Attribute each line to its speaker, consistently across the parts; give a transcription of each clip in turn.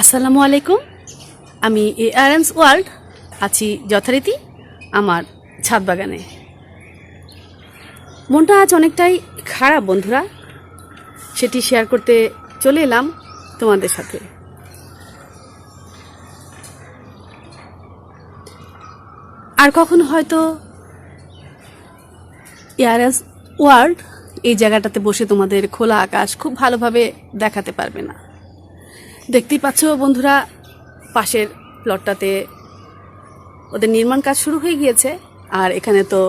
Speaker 1: আসসালামু আলাইকুম। আমি এ আরএনস ওয়ার্ল্ড, আছি যথারীতি আমার ছাদ বাগানে। মনটা আজ অনেকটাই খারাপ, বন্ধুরা। সেটি শেয়ার করতে চলে এলাম তোমাদের সাথে। আর কখনো হয়তো এয়ারএস ওয়ার্ল্ড এই জায়গাটাতে বসে তোমাদের খোলা আকাশ খুব ভালোভাবে দেখাতে পারবে না। দেখতেই পাচ্ছ বন্ধুরা, পাশের প্লটটাতে ওদের নির্মাণ কাজ শুরু হয়ে গিয়েছে, আর এখানে তো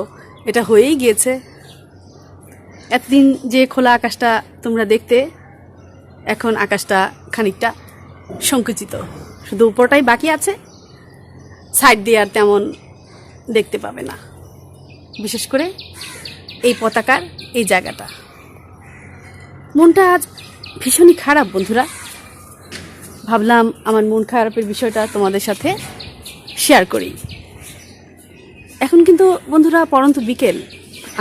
Speaker 1: এটা হয়েই গিয়েছে। এতদিন যে খোলা আকাশটা তোমরা দেখতে, এখন আকাশটা খানিকটা সংকুচিত। শুধু উপরটাই বাকি আছে, সাইড দিয়ে আর তেমন দেখতে পাবে না। বিশেষ করে এই পতাকার এই জায়গাটা। মনটা আজ ভীষণই খারাপ বন্ধুরা। ভাবলাম আমার মন খারাপের বিষয়টা তোমাদের সাথে শেয়ার করি। এখন কিন্তু বন্ধুরা পরন্ত বিকেল,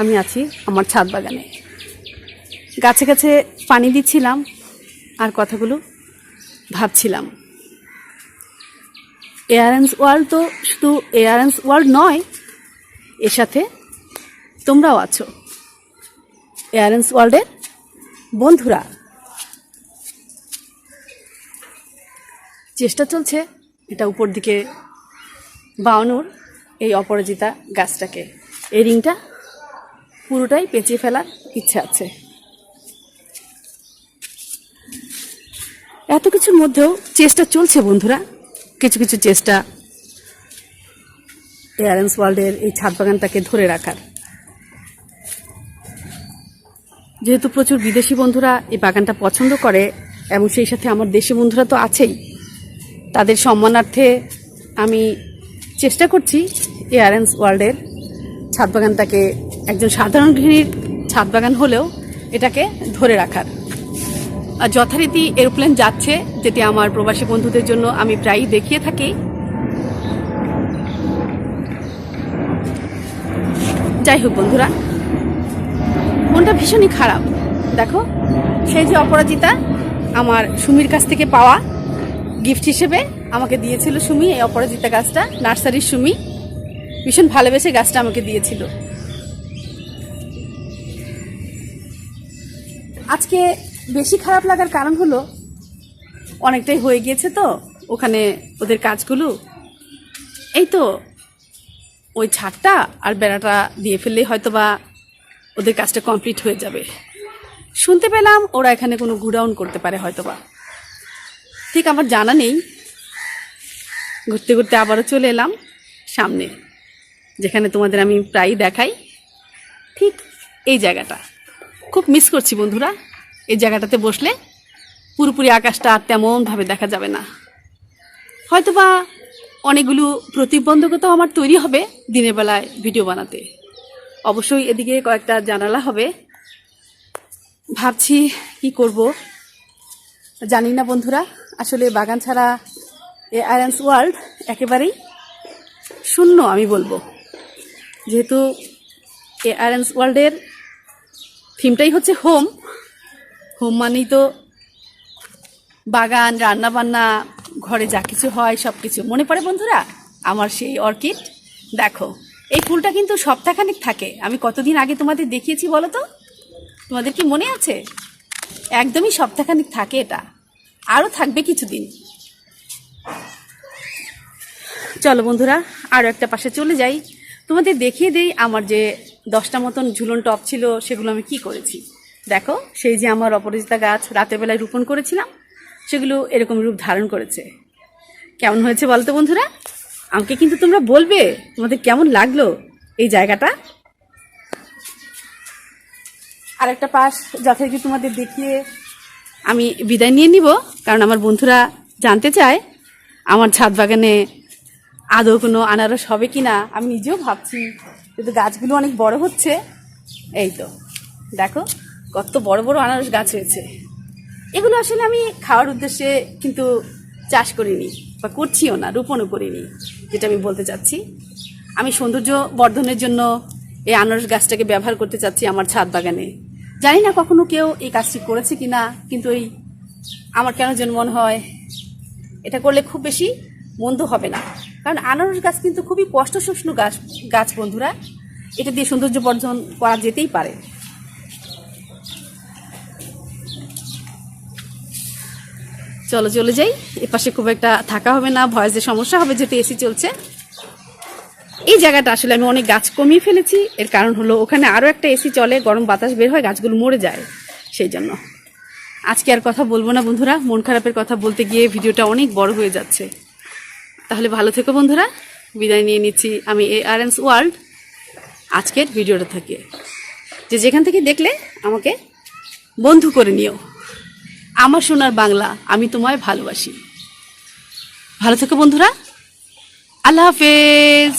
Speaker 1: আমি আছি আমার ছাদ বাগানে। গাছে গাছে পানি দিচ্ছিলাম আর কথাগুলো ভাবছিলাম। এয়ারেন্স ওয়ার্ল্ড তো শুধু এয়ারেন্স ওয়ার্ল্ড নয়, এর সাথে তোমরাও আছো। এয়ারেন্স ওয়ার্ল্ডের বন্ধুরা। চেষ্টা চলছে এটা উপর দিকে বাউনোর, এই অপরাজিতা গাছটাকে। এই রিংটা পুরোটাই পেঁচিয়ে ফেলার ইচ্ছা আছে। এত কিছুর মধ্যেও চেষ্টা চলছে বন্ধুরা। কিছু কিছু চেষ্টা এয়ারেন্স ওয়ার্ল্ডের এই ছাদ বাগানটাকে ধরে রাখার। যেহেতু প্রচুর বিদেশি বন্ধুরা এই বাগানটা পছন্দ করে, এবং সেই সাথে আমার দেশি বন্ধুরা তো আছেই তাদের সম্মানার্থে আমি চেষ্টা করছি এয়ারেন্স ওয়ার্ল্ডের ছাদ বাগানটাকে একজন সাধারণ গৃহিণীর ছাদ বাগান হলেও এটাকে ধরে রাখার। আর যথারীতি এরোপ্লেন যাচ্ছে, যেটি আমার প্রবাসী বন্ধুদের জন্য আমি প্রায়ই দেখিয়ে থাকি। যাই হোক বন্ধুরা, মনটা ভীষণই খারাপ। দেখো, সেই যে অপরাজিতা আমার সুমির কাছ থেকে পাওয়া গিফট হিসেবে আমাকে দিয়েছিল সুমি, এই অপরাজিতা গাছটা নার্সারির সুমি। ভীষণ ভালোবেসে গাছটা আমাকে দিয়েছিল। আজকে বেশি খারাপ লাগার কারণ হলো, অনেকটাই হয়ে গিয়েছে তো, ওখানে ওদের কাজগুলো। এই তো, ওই ছাদটা আর বেড়াটা দিয়ে ফেললেই হয়তো বা ওদের কাজটা কমপ্লিট হয়ে যাবে। শুনতে পেলাম ওরা এখানে কোনো গুডাউন করতে পারে হয়তো বা ঠিক আমার জানা নেই। ঘুরতে ঘুরতে আবারও চলে এলাম সামনে, যেখানে তোমাদের আমি প্রায়ই দেখাই। ঠিক এই জায়গাটা। খুব মিস করছি বন্ধুরা, এই জায়গাটাতে বসলে পুরোপুরি আকাশটা আর তেমনভাবে দেখা যাবে না। হয়তোবা অনেকগুলো প্রতিবন্ধকতাও আমার তৈরি হবে দিনের বেলায় ভিডিও বানাতে। অবশ্যই এদিকে কয়েকটা জানালা হবে। ভাবছি কি করব। জানি না বন্ধুরা, আসলে বাগান ছাড়া এ আয়রন্স ওয়ার্ল্ড একেবারেই শূন্য আমি বলব। যেহেতু এ আয়রন্স ওয়ার্ল্ডের থিমটাই হচ্ছে হোম হোম মানেই তো বাগান রান্না বান্না ঘরে যা কিছু হয় সব কিছু মনে পড়ে বন্ধুরা? আমার সেই অর্কিড? দেখো, এই ফুলটা কিন্তু সপ্তাহখানেক থাকে। আমি কতদিন আগে তোমাদের দেখিয়েছি বলো তো? তোমাদের কি মনে আছে? একদমই সপ্তাহখানিক থাকে এটা। আরও থাকবে কিছুদিন। চলো বন্ধুরা, আরও একটা পাশে চলে যাই। তোমাদের দেখিয়ে দেই আমার যে দশটা মতন ঝুলন টপ ছিল, সেগুলো আমি কি করেছি। দেখো, সেই যে আমার অপরাজিতা গাছ রাতের বেলায় রোপণ করেছিলাম, সেগুলো এরকম রূপ ধারণ করেছে। কেমন হয়েছে বলতো বন্ধুরা? আমাকে কিন্তু তোমরা বলবে, তোমাদের কেমন লাগল এই জায়গাটা? আর একটা পাশ যথারীতি তোমাদের দেখিয়ে আমি বিদায় নিয়ে নিব, কারণ আমার বন্ধুরা জানতে চায় আমার ছাদ বাগানে আদৌ কোনো আনারস হবে কি না আমি নিজেও ভাবছি, কিন্তু গাছগুলো অনেক বড় হচ্ছে। এই তো, দেখো কত বড় বড় আনারস গাছ হয়েছে। এগুলো আসলে আমি খাওয়ার উদ্দেশ্যে কিন্তু চাষ করিনি, বা করছিও না, রোপণও করিনি, যেটা আমি বলতে চাচ্ছি। আমি সৌন্দর্য বর্ধনের জন্য এই আনারস গাছটাকে ব্যবহার করতে চাচ্ছি আমার ছাদ বাগানে। জানি না কখনো কেউ এই কাজটি করেছে কি না কিন্তু এই আমার কেন যেন মনে হয় এটা করলে খুব বেশি মন্দ হবে না। কারণ আনারস গাছ কিন্তু খুবই কষ্ট সহিষ্ণু গাছ গাছ বন্ধুরা। এটা দিয়ে সৌন্দর্য বর্জন করা যেতেই পারে। চলো, চলে যাই। এপাশে খুব একটা থাকা হবে না ভয়েসের সমস্যা হবে যেহেতু এসি চলছে। এই জায়গাটা আসলে আমি অনেক গাছ কমিয়ে ফেলেছি। এর কারণ হলো ওখানে আরও একটা এসি চলে, গরম বাতাস বের হয়, গাছগুলো মরে যায়, সেই জন্য। আজকে আর কথা বলব না বন্ধুরা, মন খারাপের কথা বলতে গিয়ে ভিডিওটা অনেক বড় হয়ে যাচ্ছে। তাহলে ভালো থেকো বন্ধুরা, বিদায় নিয়ে নিচ্ছি আমি এ আর এমস ওয়ার্ল্ড আজকের ভিডিওটা থেকে। যে যেখান থেকে দেখলে আমাকে বন্ধু করে নিও। আমার সোনার বাংলা, আমি তোমায় ভালোবাসি। ভালো থেকো বন্ধুরা, আল্লাহ হাফেজ।